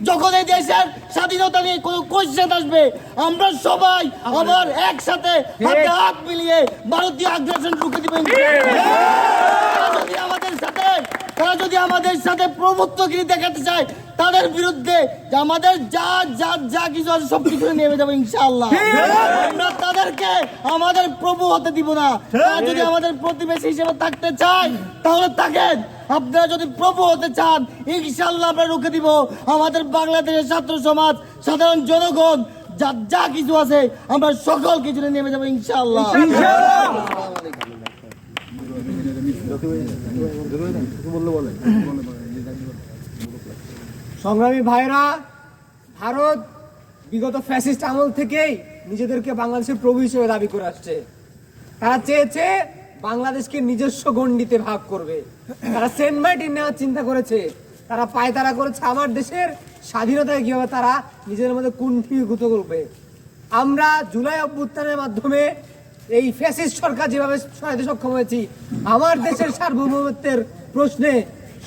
যখন এই দেশের স্বাধীনতা নিয়ে কোনো কোয়েশ্চেন আসবে, আমরা সবাই আবার একসাথে হাতে হাত মিলিয়ে ভারতীয় আগ্রাসন রুখে দিবেন তারা যদি আমাদের সাথে তারা যদি আমাদের সাথে প্রভুত্বগিরি দেখাতে চায় তাদের বিরুদ্ধে আমাদের যা যা যা কিছু আছে সব কিছু নেমে যাবে ইনশাআল্লাহ। আমরা তাদেরকে আমাদের প্রভু হতে দিব না। তারা যদি আমাদের প্রতিবেশী হিসেবে থাকতে চায় তাহলে থাকেন। আপনারা যদি প্রভু হতে চান ইনশাআল্লাহ আমরা রুখে দিব। আমাদের বাংলাদেশের ছাত্র সমাজ সাধারণ জনগণ যা যা কিছু আছে আমরা সকল কিছু নেমে যাব ইনশাআল্লাহ। সংগ্রামী ভাইরা, ভারত বিগত ফ্যাসিস্ট আমল থেকেই নিজেদেরকে বাংলাদেশের প্রভু হিসেবে দাবি করে আসছে। তারা চেয়েছে বাংলাদেশকে নিজস্ব গণ্ডিতে ভাগ করবে। তারা সেন্ট মার্টিন নেওয়ার চিন্তা করেছে। তারা পায়তারা করেছে আমার দেশের স্বাধীনতায় কীভাবে তারা নিজেদের মধ্যে কুণ্ঠি গুতো করবে। আমরা জুলাই অভ্যুত্থানের মাধ্যমে এই ফ্যাসিস্ট সরকার যেভাবে সহায়তা সক্ষম হয়েছি আমার দেশের সার্বভৌমত্বের প্রশ্নে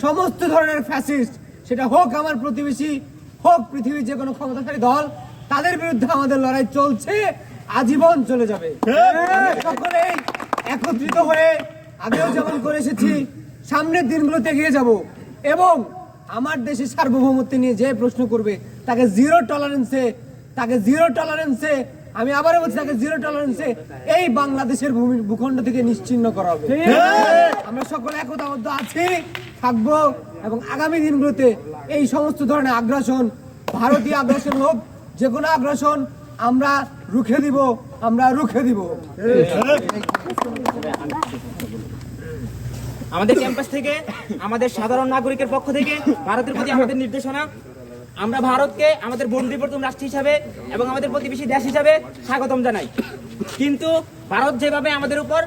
সমস্ত ধরনের ফ্যাসিস্ট সেটা হোক আমার প্রতিবেশী হোক পৃথিবীর যে কোনো ক্ষমতাশালী দল তাদের বিরুদ্ধে আমাদের লড়াই চলছে আজীবন চলে যাবে। সকলেই একত্রিত হয়ে আগেও যেমন করে এসেছি সামনের দিনগুলোতে এগিয়ে যাব এবং আমার দেশের সার্বভৌমত্ব নিয়ে যে প্রশ্ন করবে তাকে জিরো টলারেন্সে তাকে জিরো টলারেন্সে আমি আবারও বলছি তাকে জিরো টলারেন্সে এই বাংলাদেশের ভূমি ভূখণ্ড থেকে নিশ্চিন্ন করা হবে। আমরা সকলে একতাবদ্ধ আছি থাকব এবং আগামী দিনগুলোতে এই সমস্ত ধরনের আগ্রাসন ভারতীয় আগ্রাসন হোক যে কোনো আগ্রাসন আমরা রুখে দিব আমরা রুখে দিব। আমাদের ক্যাম্পাস থেকে আমাদের সাধারণ নাগরিকের পক্ষ থেকে ভারতের প্রতি আমাদের নির্দেশনা আমরা ভারতকে আমাদের বন্ধু প্রথম রাষ্ট্র হিসাবে এবং আমাদের প্রতিবেশী দেশ হিসাবে স্বাগতম জানাই। কিন্তু ভারত যেভাবে আমাদের উপর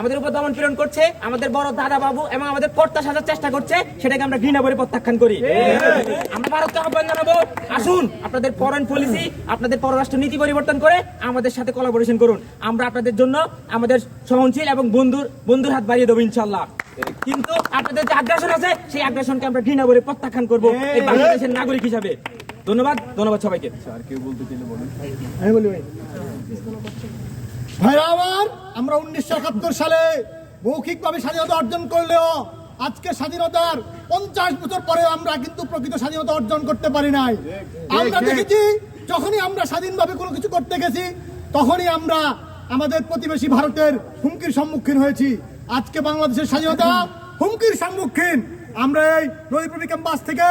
আমাদের উপর দমন পীড়ন করছে, আমাদের বড় দাদা বাবু এবং আমাদের কর্তা সাজার চেষ্টা করছে, সেটাকে আমরা ঘৃণা করে প্রত্যাখ্যান করি। আমরা ভারতকে আহ্বান জানাব, আসুন, আপনাদের ফরেন পলিসি আপনাদের পররাষ্ট্র নীতি পরিবর্তন করে আমাদের সাথে কোলাবোরেশন করুন। আমরা আপনাদের জন্য আমাদের সহনশীল এবং বন্ধুর বন্ধুর হাত বাড়িয়ে দেবো ইনশাল্লাহ কিন্তু আপনাদের যে আগ্রাসন আছে, সেই আগ্রাসনকে আমরা ঘৃণা করে প্রত্যাখ্যান করব। বাংলাদেশের নাগরিক হিসাবে। ধন্যবাদ ধন্যবাদ সবাইকে। আমি বলি ভাই। ভাইরা আমার আমরা উনিশশো একাত্তর সালে মৌখিকভাবে স্বাধীনতা অর্জন করলেও আজকে স্বাধীনতার পঞ্চাশ বছর পরে আমরা কিন্তু প্রকৃত স্বাধীনতা অর্জন করতে পারি নাই। আমরা দেখেছি যখনই আমরা স্বাধীনভাবে কোনো কিছু করতে গেছি তখনই আমরা আমাদের প্রতিবেশী ভারতের হুমকির সম্মুখীন হয়েছি। আজকে বাংলাদেশের স্বাধীনতা হুমকির সম্মুখীন। আমরা এই নদীপ্রবী ক্যাম্পাস থেকে